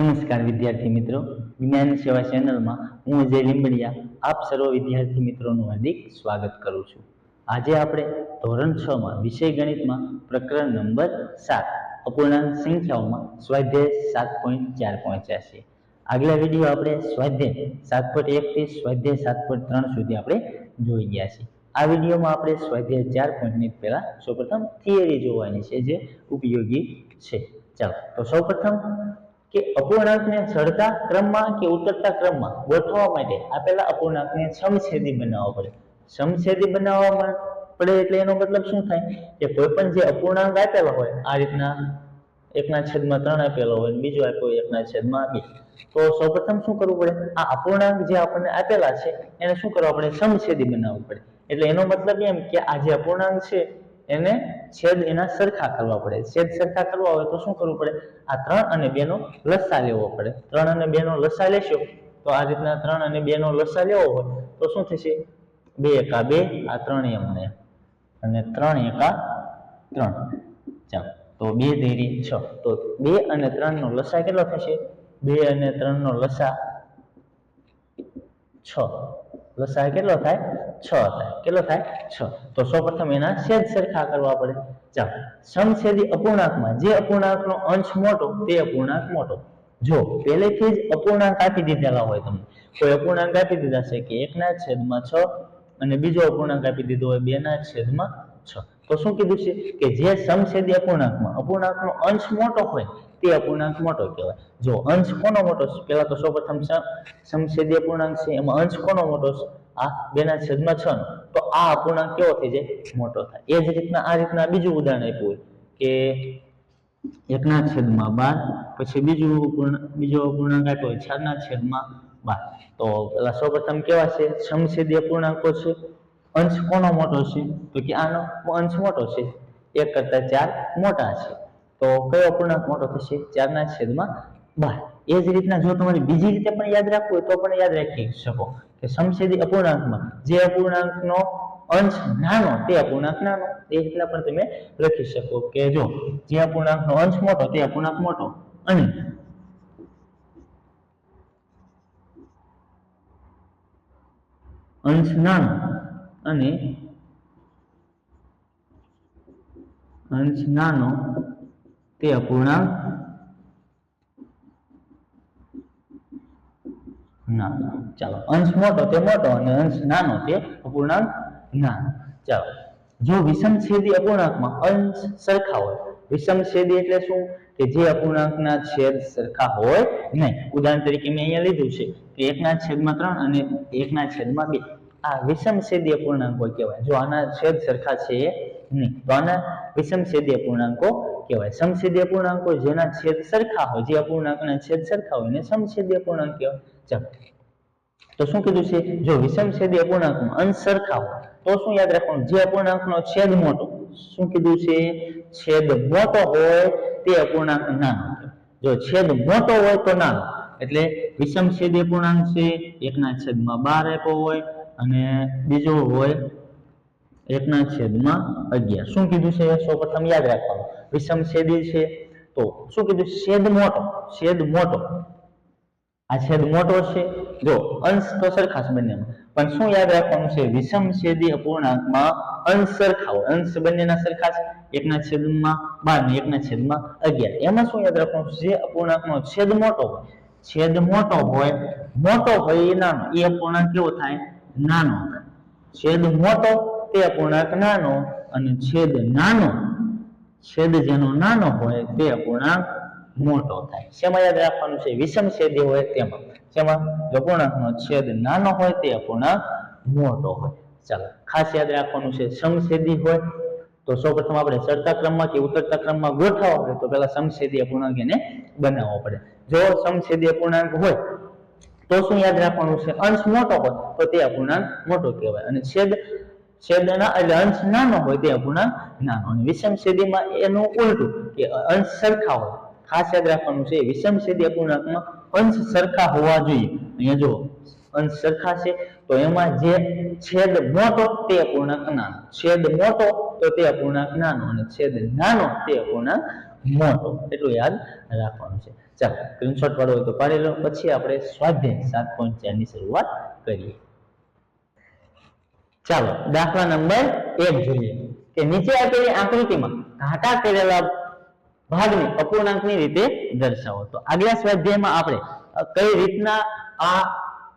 નમસ્કાર વિદ્યાર્થી મિત્રો. વિજ્ઞાન સેવા ચેનલમાં હું અજય લીંબડિયા, આપ સર્વ વિદ્યાર્થી મિત્રોનું હાર્દિક સ્વાગત કરું છું. આજે આપણે ધોરણ છ માં વિષય ગણિતમાં પ્રકરણ નંબર સાત, અપૂર્ણાંક સંખ્યાઓમાં સ્વાધ્યાય સાત પોઈન્ટ ચાર પહોંચ્યા છીએ. આગલા વીડિયો આપણે સ્વાધ્યાય સાત પોઈન્ટ એક થી સ્વાધ્યાય સાત પોઈન્ટ ત્રણ સુધી આપણે જોઈ ગયા છીએ. આ વિડીયોમાં આપણે સ્વાધ્યાય ચાર પોઈન્ટની પહેલા સૌપ્રથમ થિયરી જોવાની છે જે ઉપયોગી છે. ચાલો, તો સૌપ્રથમ કે અપૂર્ણાંકને ચડતા ક્રમમાં કે ઉતરતા ક્રમમાં ગોઠવવા માટે આપેલા અપૂર્ણાંકને સમછેદી બનાવવા પડે. સમછેદી બનાવવામાં પડે એટલે એનો મતલબ શું થાય? કે કોઈ પણ જે અપૂર્ણાંક આપેલા હોય, આ રીતના એકના છેદમાં ત્રણ આપેલો હોય, બીજો આપ્યો, એકના છેદમાં બે. તો સૌપ્રથમ શું કરવું પડે? આ અપૂર્ણાંક જે આપણને આપેલા છે, એને શું કરવા પડે? સમછેદી બનાવવું પડે. એટલે એનો મતલબ એમ કે આ જે અપૂર્ણાંક છે એને છેદ એના સરખા કરવા પડે. છેદ સરખા કરવા હોય તો શું કરવું પડે? આ ત્રણ અને બે નો લસા લેવો પડે. ત્રણ અને બે નો લસા લેશો તો આ રીતના ત્રણ અને બે નો લસા લેવો હોય તો શું થશે? બે એકા બે, આ ત્રણ એમ ને. અને ત્રણ એકા ત્રણ. ચાલો, તો બે તેરી છ. તો બે અને ત્રણ નો લસા કેટલો થશે? બે અને ત્રણ નો લસા છ. લસા કેટલો થાય? છ થાય. કેટલો થાય? છ. તો સૌપ્રથમ એના છેદ સરખા કરવા પડે. ચાલો સમછેદી અપૂર્ણાંકમાં જે અપૂર્ણાંકનો અંશ મોટો તે અપૂર્ણાંક મોટો. જો પહેલેથી જ અપૂર્ણાંક આપી દીધેલા હોય તમને, કોઈ અપૂર્ણાંક આપી દીધા છે કે એકના છેદમાં છ અને બીજો અપૂર્ણાંક આપી દીધો હોય બે ના છેદમાં છ. તો શું કીધું છે કે જે સમછેદી અપૂર્ણાંકમાં, અપૂર્ણાંકનો અંશ મોટો હોય, તે અપૂર્ણાંક મોટો કહેવાય. જો અંશ કોનો મોટો છે? પહેલા તો સૌપ્રથમ સમ- સમછેદી અપૂર્ણાંક છે, એમાં અંશ કોનો મોટો છે? આ બેના છેદમાં છ તો આ અપૂર્ણાંક કેવો થઈ જાય? મોટો થાય. એ જ રીતના, આ રીતના બીજું ઉદાહરણ આપ્યું હોય કે એકના છેદમાં બાર, પછી બીજું બીજો અપૂર્ણાંક આપ્યો હોય, ચારના છેદમાં બાર. તો પેલા સૌપ્રથમ કેવા છે? સમછેદી અપૂર્ણાંકો છે. અંશ કોનો મોટો છે? તો કે આનો અંશ મોટો છે. એક કરતા ચાર મોટા છે. તો કયો અપૂર્ણાંક મોટો થશે? ચારના છેદમાં બાર. એ જ રીતના જો તમારે બીજી રીતે પણ યાદ રાખવું હોય તો પણ યાદ રાખી શકો. કે સમછેદી અપૂર્ણાંકમાં જે અપૂર્ણાંકનો અંશ નાનો તે અપૂર્ણાંક નાનો. એ રીતના પણ તમે લખી શકો કે જો જે અપૂર્ણાંકનો અંશ મોટો તે અપૂર્ણાંક મોટો. અને અંશ નાનો અને અંશ નાનો, તે અપૂર્ણાંક નાનો. ચાલો, અંશ મોટો તે મોટો અને અંશ નાનો તે અપૂર્ણાંક નાનો. ચાલો, જો વિષમછેદી અપૂર્ણાંકમાં અંશ સરખા હોય વિષમછેદી એટલે શું? કે જે અપૂર્ણાંકના છેદ સરખા હોય નહીં. ઉદાહરણ તરીકે મેં અહીંયા લીધું છે કે એકના છેદમાં ત્રણ અને એકના છેદમાં બે. આ વિષમછેદી પૂર્ણાંકો કહેવાય. જો આના છેદ સરખા છે નહીં, તો આના વિષમછેદી પૂર્ણાંકો કહેવાય. સમછેદીય પૂર્ણાંકો જેના છેદ સરખા હોય, જે અપૂર્ણાંકના છેદ સરખા હોય, એને સમછેદીય પૂર્ણાંક કહેવાય. તો શું કીધું છે? જો વિષમછેદી અપૂર્ણાંકમાં અંશ સરખા હોય, તો શું યાદ રાખવાનું? જે અપૂર્ણાંકનો છેદ મોટો, શું કીધું છે? છેદ મોટો હોય, તે અપૂર્ણાંક નાનો જો છેદ મોટો હોય, તો નાનો. એટલે વિષમછેદી અપૂર્ણાંક છે, એકના છેદમાં બાર આપ્યો હોય અને બીજો હોય એકના છેદમાં અગિયાર. શું કીધું છે? સૌપ્રથમ યાદ રાખવાનું. વિષમ છેદી છે તો શું કીધું છેદ મોટો છેદ મોટો. આ છેદ મોટો છે. જો, અંશ તો સરખા છે બંનેમાં. પણ શું યાદ રાખવાનું છે? વિષમ છેદી અપૂર્ણાંકમાં અંશ સરખા હોય. અંશ બંનેના સરખા છે. એકના છેદમાં બાર ને એકના છેદમાં અગિયાર. એમાં શું યાદ રાખવાનું? જે અપૂર્ણાંકનો છેદ મોટો હોય. છેદ મોટો હોય. મોટો હોય એ નાનો. એ અપૂર્ણાંક કેવો થાય? નાનો છેદ મોટો તે અપૂર્ણાંક નાનો અને છેદ નાનો, છેદ જેનો નાનો હોય તે અપૂર્ણાંક મોટો થાય. શેમાં યાદ રાખવાનું છે? વિષમ છેદી હોય તેમાં. શેમાં? અપૂર્ણાંકનો છેદ નાનો હોય તે અપૂર્ણાંક મોટો હોય. ચાલો, ખાસ યાદ રાખવાનું છે સમછેદી હોય. તો સૌપ્રથમ આપણે ચડતા ક્રમમાં કે ઉતરતા ક્રમમાં ગોઠવવા પડે, તો પહેલા સમછેદી અપૂર્ણાંક એને બનાવવો પડે. જો સમછેદી અપૂર્ણાંક હોય તો શું યાદ રાખવાનું છે? અંશ મોટો હોય તો તે અપૂર્ણાંક મોટો કહેવાય. અને છેદ, છેદના એટલે અંશ નાનો હોય તે અપૂર્ણાંક નાનો. અને વિષમ છેદીમાં એનું ઉલટું કે અંશ સરખા હોય. ખાસ યાદ રાખવાનું છે, વિષમ છેદી અપૂર્ણાંકમાં અંશ સરખા હોવા જોઈએ. અહીંયા જો અંશ સરખા છે, તો એમાં જે છેદ મોટો તે અપૂર્ણાંક નાનો. છેદ મોટો તો તે અપૂર્ણાંક નાનો. અને છેદ નાનો તે અપૂર્ણાંક મોટો. એટલું યાદ રાખવાનું છે. ચાલો સ્ક્રીનશોટ વાળો હોય તો પાડી લો. પછી આપણે સ્વાધ્યાય સાત પોઈન્ટ ચારની શરૂઆત કરીએ. ચાલો, દાખલા નંબર એક જોઈએ. કે નીચે આપેલી આકૃતિમાં ઘાટા કરેલા ભાગને અપૂર્ણાંકની રીતે દર્શાવો. તો આગલા સ્વાધ્યાયમાં આપણે કઈ રીતના આ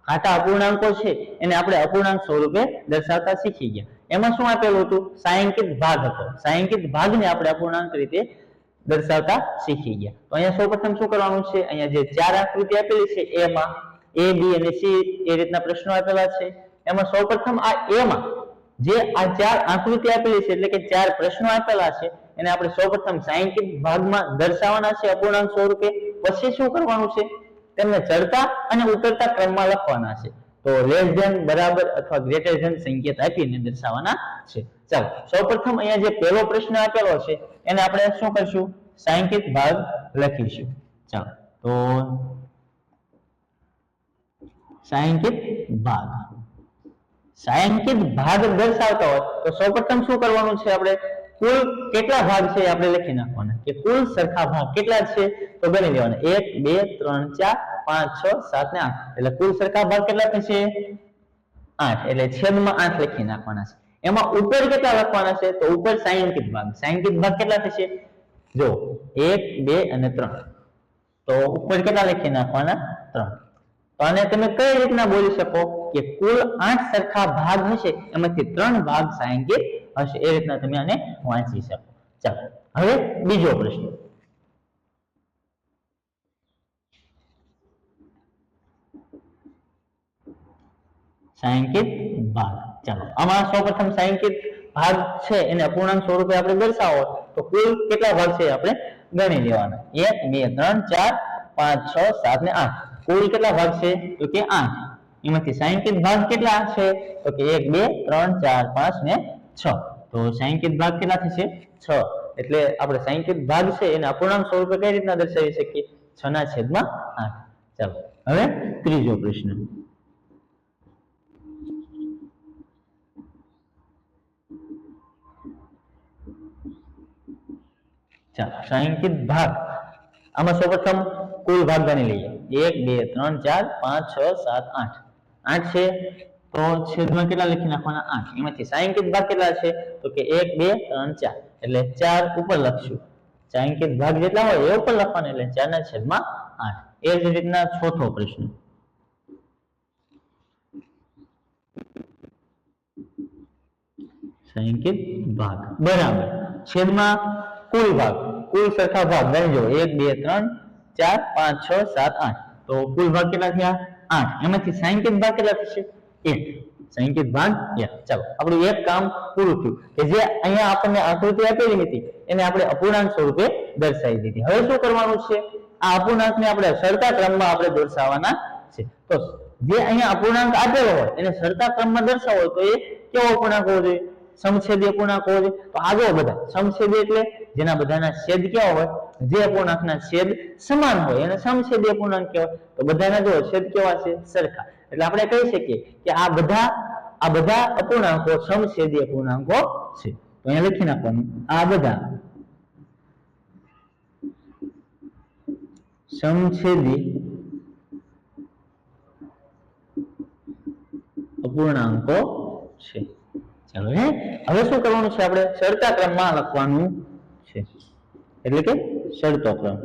ઘાટા અપૂર્ણાંકો છે એને આપણે અપૂર્ણાંક સ્વરૂપે દર્શાવતા શીખી ગયા. એમાં શું આપેલું હતું? સાયંકિત ભાગ હતો. સાયંકિત ભાગને આપણે અપૂર્ણાંક રીતે દર્શાવતા શીખી ગયા. તો અહીંયા સૌપ્રથમ શું કરવાનું છે? અહીંયા જે ચાર આકૃતિ આપેલી છે, એમાં એ બી અને સી એ રીતના પ્રશ્નો આપેલા છે. એમાં સૌપ્રથમ આ એમાં જે આ ચાર આકૃતિ આપેલી છે, એટલે કે ચાર પ્રશ્નો આપેલા છે, એને આપણે સૌપ્રથમ સાયન્ટિફિક ભાગમાં દર્શાવવાના છે અપૂર્ણાંક સ્વરૂપે. પછી શું કરવાનું છે? તેમને ચડતા અને ઉતરતા ક્રમમાં લખવાના છે. તો લેસ ધેન બરાબર અથવા ગ્રેટર ધેન સંકેત આપીને દર્શાવવાના છે. ચાલો, સૌપ્રથમ અહીંયા જે પહેલો પ્રશ્ન આપેલો છે, એને આપણે શું કરશું? સાયંકિત ભાગ લખીશું. ચાલો, તો સાયંકિત ભાગ. સાંકેત ભાગ દર્શાવતા હોય તો સૌપ્રથમ શું કરવાનું છે આપણે? કુલ કેટલા ભાગ છે આપણે લખી નાખવાના. કે કુલ સરખા ભાગ કેટલા છે? તો ગણી લેવાના. એક, બે, ત્રણ, ચાર પાંચ, છ, સાત ને આઠ. એટલે કુલ સરખા ભાગ કેટલા થશે? આઠ. એટલે છેદમાં આઠ લખી નાખવાના છે. એમાં ઉપર કેટલા લખવાના છે? તો ઉપર સાયંકિત ભાગ. સાયંકિત ભાગ કેટલા થશે? જો, એક, બે અને ત્રણ. તો ઉપર કેટલા લખી નાખવાના? ત્રણ. તો આને તમે કઈ રીતના બોલી શકો કે કુલ આઠ સરખા ભાગ હશે? એમાંથી ત્રણ ભાગ સાયંકિત હશે. એ રીતના તમે આને વાંચી શકો. ચાલો. હવે બીજો પ્રશ્ન. સાયંકિત ભાગ. ચાલો, આમાં સૌપ્રથમ સાયંકિત ભાગ છે, એને અપૂર્ણાંક સ્વરૂપે આપણે દર્શાવો તો કુલ કેટલા ભાગ છે આપણે ગણી લેવાના. એક, બે, ત્રણ, ચાર, પાંચ, છ, સાત ને આઠ. કુલ કેટલા ભાગ છે? તો કે આઠ. એમાંથી સાયંકિત ભાગ કેટલા છે? તો કે એક, બે, ત્રણ, ચાર, પાંચ ને છ. તો સાયંકિત ભાગ કેટલા થશે છ. એટલે આપણે સાયંકિત ભાગ છે, એને અપૂર્ણાંક સ્વરૂપે કઈ રીતના દર્શાવી શકીએ? છ ના છેદમાં આઠ. ચાલો, હવે ત્રીજો પ્રશ્ન. ચાલો ભાગ. આમાં સૌપ્રથમ કુલ ભાગ ગણી લઈએ. એક, બે, ત્રણ, ચાર, પાંચ, છ, સાત, આઠ. આઠ છે તો છેદમાં કેટલા લખી નાખવાના? આઠ. એમાંથી સાયંકિત ભાગ કેટલા છે? તો કે એક, બે, ત્રણ, ચાર. એટલે ચાર ઉપર લખશું. સાયંકિત ભાગ જેટલા હોય એ ઉપર લખવાના, એટલે ચાર ના છેદમાં આઠ. એ જ રીતના ચોથો પ્રશ્ન. સંકેત ભાગ. બરાબર. છેદમાં કુલ ભાગ, કુલ સરખા ભાગ ગણજો એક, બે, ત્રણ, ચાર, પાંચ, છ, સાત, આઠ. તો કુલ ભાગ કેટલા થયા? આઠ. એમાંથી સાયંકિત ભાગ કેટલા થશે? એક. સંકેત ભાગ એક ચાલો, આપણું એક કામ પૂરું થયું કે જે અહીંયા આપણને આકૃતિ આપેલી હતી, એને આપણે અપૂર્ણાંક સ્વરૂપે દર્શાવી દીધી. હવે શું કરવાનું છે? આ અપૂર્ણાંકને આપણે સરતા ક્રમમાં આપણે દર્શાવવાના છે. તો જે અહીંયા અપૂર્ણાંક આપેલો હોય, એને સરતા ક્રમમાં દર્શાવો તો એ કેવો અપૂર્ણાંક હોવો જોઈએ? સમછેદી અપૂર્ણાંક હોવો જોઈએ? તો આગળ બધા. સમછેદી એટલે જેના બધાના છેદ કેવા હોય? જે અપૂર્ણાંકના છેદ સમાન હોય. એને સમછેદી અપૂર્ણાંક કહેવાય તો બધાના જો છેદ કેવા છે? સરખા. એટલે આપણે કહી શકીએ કે આ બધા આ બધા અપૂર્ણાંકો સમછેદી અપૂર્ણાંકો છે. તો અહીંયા લખી નાખવાનું. આ બધા સમછેદી અપૂર્ણાંકો છે. ચાલો હવે શું કરવાનું છે આપણે? ચડતા ક્રમમાં લખવાનું. એટલે કે શરતો ક્રમ.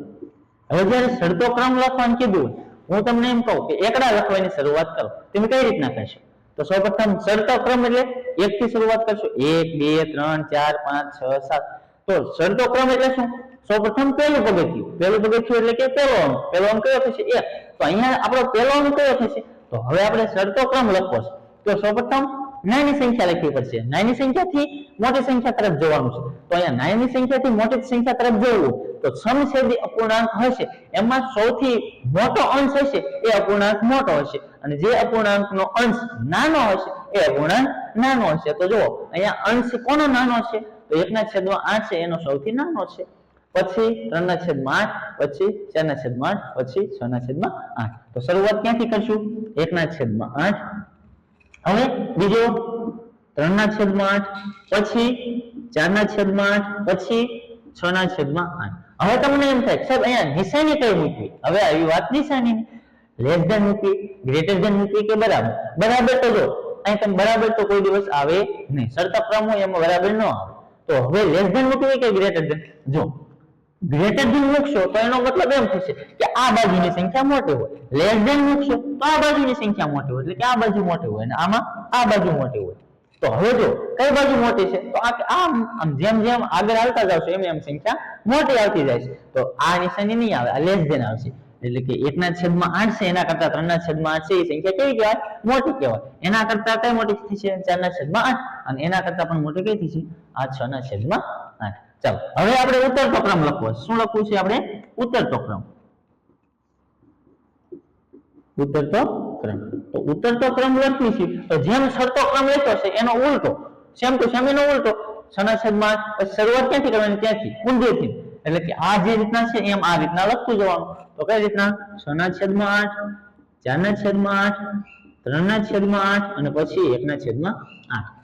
હવે જ્યારે શરતો ક્રમ લખવાનું કીધું, હું તમને એમ કહું કે એકડા લખવાની શરૂઆત કરો. તમે કઈ રીતના કરશો? તો સૌપ્રથમ શરતો ક્રમ એટલે એક થી શરૂઆત કરશો. એક, બે, ત્રણ, ચાર, પાંચ, છ, સાત. તો શરતો ક્રમ એટલે શું? સૌપ્રથમ પહેલું પગથિયું. પહેલું પગથિયું એટલે કે પહેલો અંક. પહેલો અંક કયો થશે? એક. તો અહીંયા આપણો પહેલો અંક કયો થશે? તો હવે આપણે શરતો ક્રમ લખવો છે. તો સૌપ્રથમ નાની સંખ્યા લખવી પડશે. નાની સંખ્યાથી મોટી સંખ્યા તરફ જવાનું છે. તો અહીંયા નાની સંખ્યાથી મોટી સંખ્યા તરફ જવું તો સમછેદી અપૂર્ણાંક હશે. એમાં સૌથી મોટો અંશ હશે એ અપૂર્ણાંક મોટો હશે. અને જે અપૂર્ણાંકનો અંશ નાનો હશે એ અપૂર્ણાંક નાનો હશે. તો જુઓ, અહીંયા અંશ કોનો નાનો છે તો એકના છેદમાં આઠ છે, એનો સૌથી નાનો છે. પછી ત્રણના છેદમાં આઠ, પછી ચારના છેદમાં આઠ, પછી છ ના છેદમાં આઠ. તો શરૂઆત ક્યાંથી કરશું? એકના છેદમાં આઠ હવે બીજો ત્રણના છેદમાં આઠ, પછી ચારના છેદમાં આઠ, પછી છ ના છેદમાં આઠ. હવે તમને એમ થાય, સાહેબ, અહીંયા નિશાની કઈ મૂકવી હવે આવી વાત નિશાની. લેસ ધેન મૂકી ગ્રેટર ધેન મૂકી કે બરાબર? બરાબર તો જો, અહીં તમે બરાબર તો કોઈ દિવસ આવે નહીં. સરતા ક્રમ એમાં બરાબર ન આવે. તો હવે લેસ ધેન મૂકવી કે ગ્રેટર ધેન જો ગ્રેટર ધેન મૂકશો તો એનો મતલબ એમ થશે કે આ બાજુની સંખ્યા મોટી હોય. લેસ ધેન મૂકશો તો આ બાજુની સંખ્યા મોટી હોય, એટલે કે આ બાજુ મોટી હોય, અને આમાં આ બાજુ મોટી હોય. તો હવે જો, કઈ બાજુ મોટી છે? તો આમ જેમ જેમ આગળ આવતા જાવશો એમ એમ સંખ્યા મોટી આવતી જાય છે. તો આ નિશાની નહીં આવે, આ લેસ ધેન આવશે. એટલે કે એકના છેદમાં આઠ છે, એના કરતા ત્રણના છેદમાં આઠ છે, એ સંખ્યા કેવી કહેવાય? મોટી કહેવાય. એના કરતા કઈ મોટી છે? ચારના છેદમાં આઠ. અને એના કરતા પણ મોટી કઈ છે? આ છ ના છેદમાં આઠ. ચાલો, હવે આપણે ઉતરતો ક્રમ લખવો શું લખવું છે આપણે? ઉતરતો ક્રમ ઉતરતો ક્રમ તો ઉતરતો ક્રમ લખવી છે. તો જેમ સરતો ક્રમ લખ્યો છે, એનો ઉલટો. સેમ ટુ સેમ એનો ઉલટો? સનાસદમાં. શરૂઆત ક્યાંથી કરવાની? ત્યાંથી ઊંધેથી એટલે કે આ જે રીતના છે, એમ આ રીતના લખતું જવાનું. તો કઈ રીતના? છના છેદમાં આઠ, ચારના છેદમાં આઠ, ત્રણના છેદમાં આઠ અને પછી એકના છેદમાં આઠ.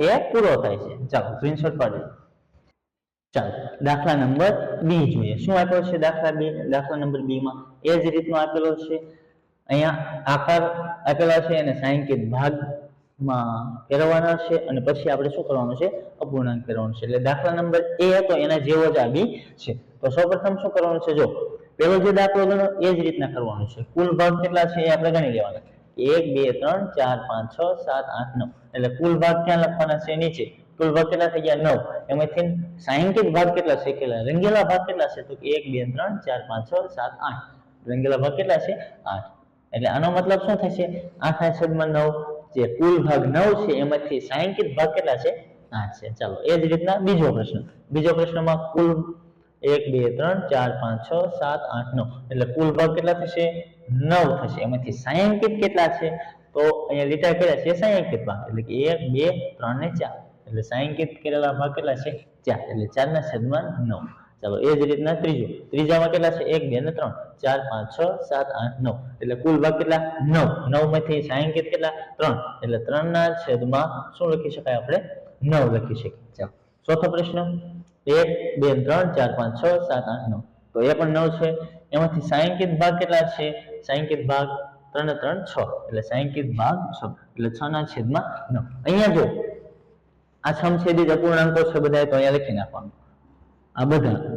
એ પૂરો થાય છે. ચાલો સ્ક્રીનશોટ પાડી ચાલો. દાખલા નંબર બી જોઈએ. શું આપ્યો છે દાખલા બી? દાખલા નંબર બી માં એ જ રીતનો આપેલો છે. અહીંયા આકાર આપેલા છે અને સાંકેત ભાગમાં ફેરવવાના છે અને પછી આપણે શું કરવાનું છે? અપૂર્ણાંક ફેરવવાનું છે. એટલે દાખલા નંબર એ હતો, એના જેવો જ આ બી છે. તો સૌપ્રથમ શું કરવાનું છે? જો પેલો જે દાખલો ગણો એ જ રીતના કરવાનું છે. કુલ ભાગ કેટલા છે એ આપણે ગણી લેવાના. એક, બે, ત્રણ, ચાર, પાંચ, છ, સાત, આઠ, નવ. એટલે કુલ ભાગ ક્યાં લખવાના છે? નીચે. કુલ ભાગ કેટલા થઈ ગયા? નવ. એમાંથી સાંકેત ભાગ કેટલા છે? કેટલા? રંગેલા ભાગ કેટલા છે? તો એક, બે, ત્રણ, ચાર, પાંચ, છ, સાત, આઠ. રંગેલા ભાગ કેટલા છે? આઠ. એટલે આનો મતલબ શું થશે? આઠ ના છેદમાં નવ જે કુલ ભાગ નવ છે, એમાંથી સાયંકિત ભાગ કેટલા છે? આઠ છે. ચાલો, એ જ રીતના બીજો પ્રશ્ન. બીજો પ્રશ્નમાં કુલ એક, બે, ત્રણ, ચાર, પાંચ, છ, સાત, આઠ, નવ. એટલે કુલ ભાગ કેટલા થશે? નવ થશે. એમાંથી સાયંકિત કેટલા છે? તો અહીંયા લીટા કર્યા છે સાંકેત ભાગ એટલે કે એક, બે, ત્રણ ને ચાર. એટલે સાયંકિત કરેલા ભાગ કેટલા છે? ચાર. એટલે ચાર ના છેદમાં નવ. ચાલો એ જ રીતના ત્રીજો. ત્રીજામાં કેટલા છે? એક, બે ને ત્રણ. ચાર, પાંચ, છ, સાત, આઠ, નવ. એટલે કુલ ભાગ કેટલા? નવ. નવમાંથી સાંકેત કેટલા? ત્રણ. એટલે ત્રણ ના છેદમાં શું લખી શકાય આપણે? નવ લખી શકીએ. ચાલો. ચોથો પ્રશ્ન. એક, બે ત્રણ, ચાર, પાંચ, છ, સાત, આઠ, નવ. તો એ પણ નવ છે. એમાંથી સાયંકિત ભાગ કેટલા છે? સાયંકિત ભાગ ત્રણ ત્રણ, છ. એટલે સાયંકિત ભાગ છ. એટલે છ ના છેદમાં નવ. અહીંયા જો આ સમછેદી અપૂર્ણાંકો છે બધા તો અહીંયા લખી નાખવાનું. આ બધા.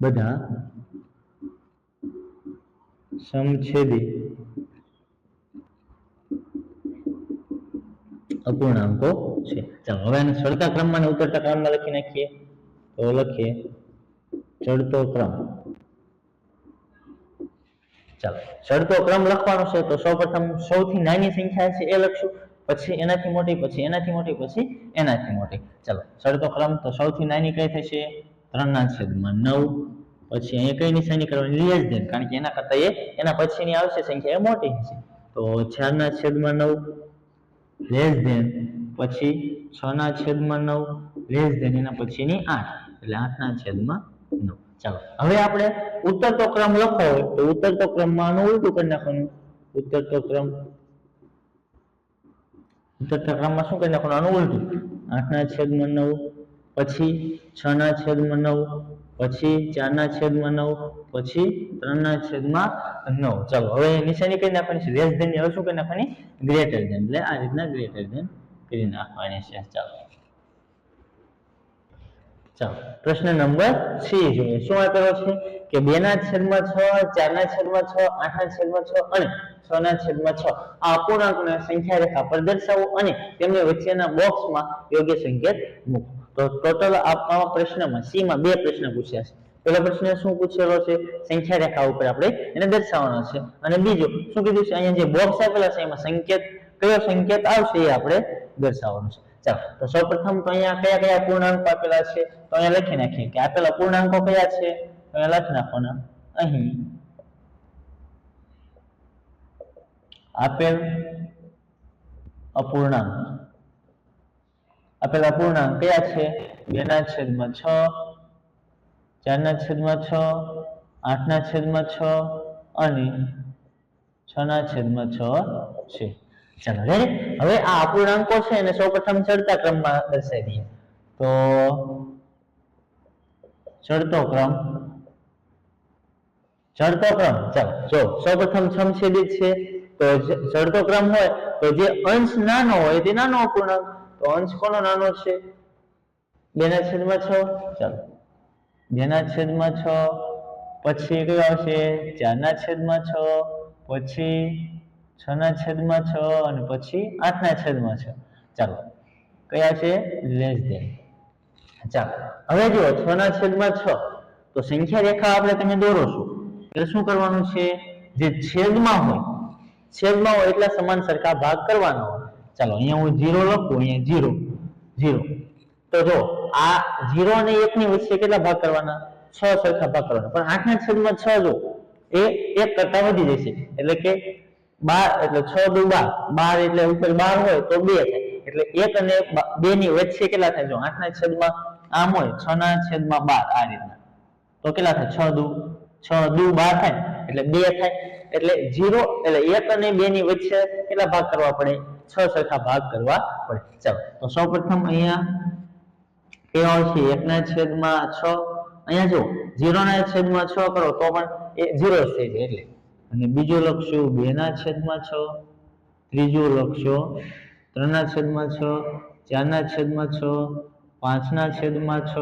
બધા સમછેદી. અપૂર્ણાંકો છે. ચાલો, હવે આને ચડતા ક્રમમાં અને ઉતરતા ક્રમમાં લખી નાખીએ. તો લખીએ ચડતો ક્રમ. ચાલો, ચડતો ક્રમ લખવાનો છે તો સૌપ્રથમ સૌથી નાની સંખ્યા છે એ લખશું. પછી એનાથી મોટી, પછી એનાથી મોટી, પછી એનાથી મોટી. ચાલો ચડતો ક્રમ તો સૌથી નાની કઈ થશે ત્રણના છેદમાં નવ. પછી અહીંયા કઈ નિશાની કરવાની? લેસ ધેન કારણ કે એના કરતા એ, એના પછીની આવશે સંખ્યા એ મોટી હશે. તો ચારના છેદમાં નવ લેસ ધેન પછી છ ના છેદમાં નવ લેસ ધેન એના પછીની આઠ. એટલે આઠ ના છેદમાં નવ. ચાલો, હવે આપણે ઉત્તરતો ક્રમ લખો તો ઉત્તરતો ક્રમમાં આનું ઉલટું કરી નાખવાનું. ઉત્તરતો ક્રમ ક્રમમાં શું કરી નાખવાનું આનું ઉલટું. આઠના છેદમાં નવ, પછી છ ના છેદમાં નવ, પછી ચાર ના છેદમાં નવ, પછી ત્રણ ના છેદમાં નવ. ચાલો, હવે નિશાની કરી નાખવાની છે. લેસ ધેન હવે શું કરી નાખવાની? ગ્રેટર ધેન એટલે આ રીતના ગ્રેટર ધેન કરી નાખવાની છે. ચાલો. ચાલો, પ્રશ્ન નંબર સી જોઈએ. શું આપેલો છે? કે બે ના છેદમાં છ ચાર ના છેદમાં છ આઠ ના છેદમાં છ અને છ ના છેદમાં છ. આ અપૂર્ણાંકોને સંખ્યા રેખા પર દર્શાવો અને તેમને વચ્ચેના બોક્સમાં યોગ્ય સંકેત મૂકો. તો ટોટલ આપવામાં પ્રશ્નમાં સી માં બે પ્રશ્ન પૂછ્યા છે. પહેલો પ્રશ્ન શું પૂછેલો છે? સંખ્યા રેખા ઉપર આપણે એને દર્શાવવાનો છે. અને બીજો, શું કીધું છે? અહીંયા જે બોક્સ આપેલા છે, એમાં સંકેત, કયો સંકેત આવશે એ આપણે દર્શાવવાનો છે. ચાલો, તો સૌપ્રથમ તો અહીંયા કયા કયા પૂર્ણાંકો આપેલા છે? તો અહીંયા લખી નાખીએ કે આપેલા પૂર્ણાંકો કયા છે? તો અહીંયા લખી નાખવાના. અહીં આપેલ અપૂર્ણાંક. આપેલા પૂર્ણાંક કયા છે? બેના છેદમાં છ ચારના છેદમાં છ આઠના છેદમાં છ અને છ ના છેદમાં છ છે. ચાલો રેડી હવે આ અપૂર્ણાંકો છે એને સૌપ્રથમ ચડતા ક્રમમાં દર્શાવી દઈએ. તો ચડતો ક્રમ ચડતો ક્રમ, ચાલો, જો, સૌપ્રથમ સમછેદિત છે, તો ચડતો ક્રમ હોય, તો જે અંશ નાનો હોય, તે નાનો અપૂર્ણાંક, તો અંશ કોનો નાનો છે? બેના છેદમાં છ, ચાલો. બેના છેદમાં છ, પછી કયો આવશે? ચારના છેદમાં છ, પછી છ ના છેદમાં છ અને પછી આઠ ના છેદમાં છ. ચાલો, કયા છે? Less than. ચાલો, હવે જુઓ છ ના છેદમાં છ. તો સંખ્યા રેખા આપણે તમે દોરો છો એટલે શું કરવાનું છે? જે છેદમાં હોય છેદમાં હોય એટલા સમાન સરખા ભાગ કરવાના હોય. ચાલો, અહીંયા હું જીરો લખું, અહીંયા જીરો જીરો તો જો, આ જીરો અને એક ની વચ્ચે કેટલા ભાગ કરવાના? છ સરખા ભાગ કરવાના. પણ આઠ ના છેદમાં છ જો, એ એક કરતા વધી જશે. એટલે કે બાર એટલે છ દુ બાર બાર એટલે ઉપર બાર હોય તો બે થાય. એટલે એક અને બે ની વચ્ચે કેટલા થાય? જો આઠ ના છેદમાં આમ હોય, છ ના છેદમાં બાર આ રીતના. તો કેટલા થાય? છ દુ છ દુ બાર થાય. એટલે બે થાય. એટલે જીરો એટલે એક અને બે ની વચ્ચે કેટલા ભાગ કરવા પડે? છ સરખા ભાગ કરવા પડે. ચાલો, તો સૌપ્રથમ અહીંયા કેવો છે એક ના છેદમાં છ. અહીંયા જો જીરો ના છેદમાં છ કરો તો પણ એ જીરો થઈ જાય એટલે. અને બીજું લખશો બે ના છેદમાં છ, ત્રીજું લખશો ત્રણ ના છેદમાં છ, ચાર ના છેદમાં છ, પાંચ ના છેદમાં છ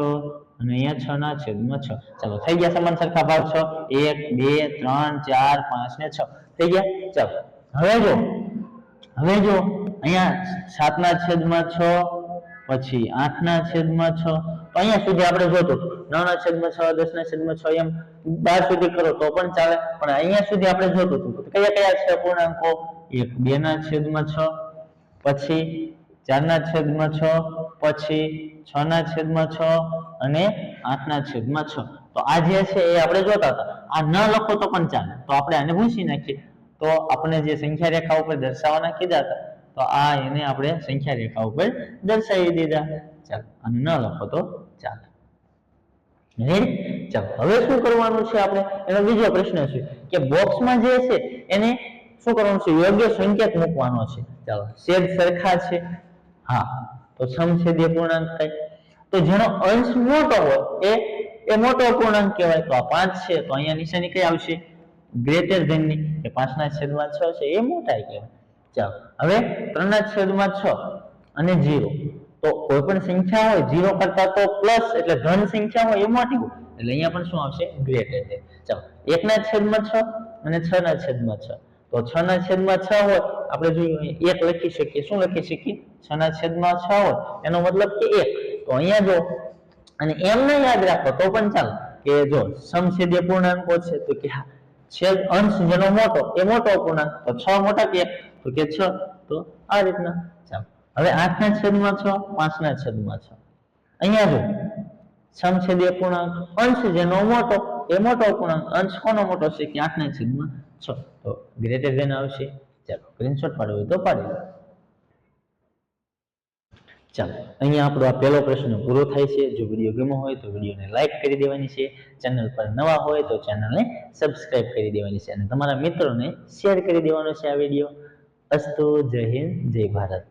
અને અહીંયા છ ના છેદમાં છ. ચાલો, થઈ ગયા સમાન સરખા ભાગ છ. એક, બે, ત્રણ, ચાર, પાંચ ને છ. થઈ ગયા? ચાલો. હવે જો હવે જો, અહીંયા સાતના છેદમાં છ પછી આઠના છેદમાં છ. અહીંયા સુધી આપણે જોતું, નવના છેદમાં છ, દસના છેદમાં છ, એમ બાર સુધી કરો તો પણ ચાલે. પણ અહીંયા સુધી આપણે જોતું હતું. કયા કયા છે પૂર્ણાંકો? એક બે ના છેદમાં છ, પછી ચારના છેદમાં છ, પછી છ ના છેદમાં છ અને આઠના છેદમાં છ. તો આ જે છે એ આપણે જોતા હતા. આ ન લખો તો પણ ચાલે. તો આપણે આને ભૂસી નાખીએ. તો આપણે જે સંખ્યા રેખા ઉપર દર્શાવવાના કીધા હતા તો આ એને આપણે સંખ્યા રેખા ઉપર દર્શાવી દીધા. ચાલો અને ન લખો તો ચાલે. રેડી ચાલો, હવે શું કરવાનું છે આપણે? એનો બીજો પ્રશ્ન છે કે બોક્સમાં જે છે, એને શું કરવાનું છે? યોગ્ય સંકેત મૂકવાનો છે. ચાલો, છેદ સરખા છે. હા, તો સમછેદીય પૂર્ણાંક થાય. તો જેનો અંશ મોટો હોય, એ એ મોટો પૂર્ણાંક કહેવાય. તો આ પાંચ છે, તો અહીંયા નિશાની કઈ આવશે? ગ્રેટર ધેનની. કે પાંચના છેદમાં છ છે, એ મોટા કહેવાય. ચાલો. હવે ત્રણના છેદમાં છ અને જીરો તો કોઈ પણ સંખ્યા હોય જીરો કરતા તો પ્લસ એટલે ધન સંખ્યા હોય એ મોટી હોય એટલે અહીંયા પણ શું આવશે? ગ્રેટર છે. ચાલો. એકના છેદમાં છ અને છ ના છેદમાં છ. તો છ ના છેદમાં છ હોય, આપણે જોયું એક લખી શકીએ. શું લખી શકીએ? છ ના છેદમાં છ હોય. એનો મતલબ કે એક. તો અહીંયા જો, અને એમને યાદ રાખો તો પણ ચાલો. કે જો સમછેદીય પૂર્ણાંકો છે, તો કે હા છેદ અંશ જેનો મોટો, એ મોટો અપૂર્ણાંક તો છ મોટા કે તો કે છ. તો આ રીતના. ચાલો. હવે આઠ ના છેદમાં છ પાંચ ના છેદમાં છ. અહીંયા જો સમછેદી અપૂર્ણાંક અંશ જેનો મોટો, એ મોટો અપૂર્ણાંક અંશ કોનો મોટો છે? કે આઠ ના છેદમાં છ. તો ગ્રેટર દેન આવશે. ચાલો સ્ક્રીનશોટ પાડવું તો પાડી ચાલો, અહીંયા આપણો આ પહેલો પ્રશ્ન પૂરો થાય છે. જો વીડિયો ગમ્યો હોય તો વિડીયોને લાઈક કરી દેવાની છે. ચેનલ પર નવા હોય તો ચેનલને સબસ્ક્રાઇબ કરી દેવાની છે. અને તમારા મિત્રોને શેર કરી દેવાનો છે આ વીડિયો. અસ્તુ, જય હિન્દ, જય ભારત.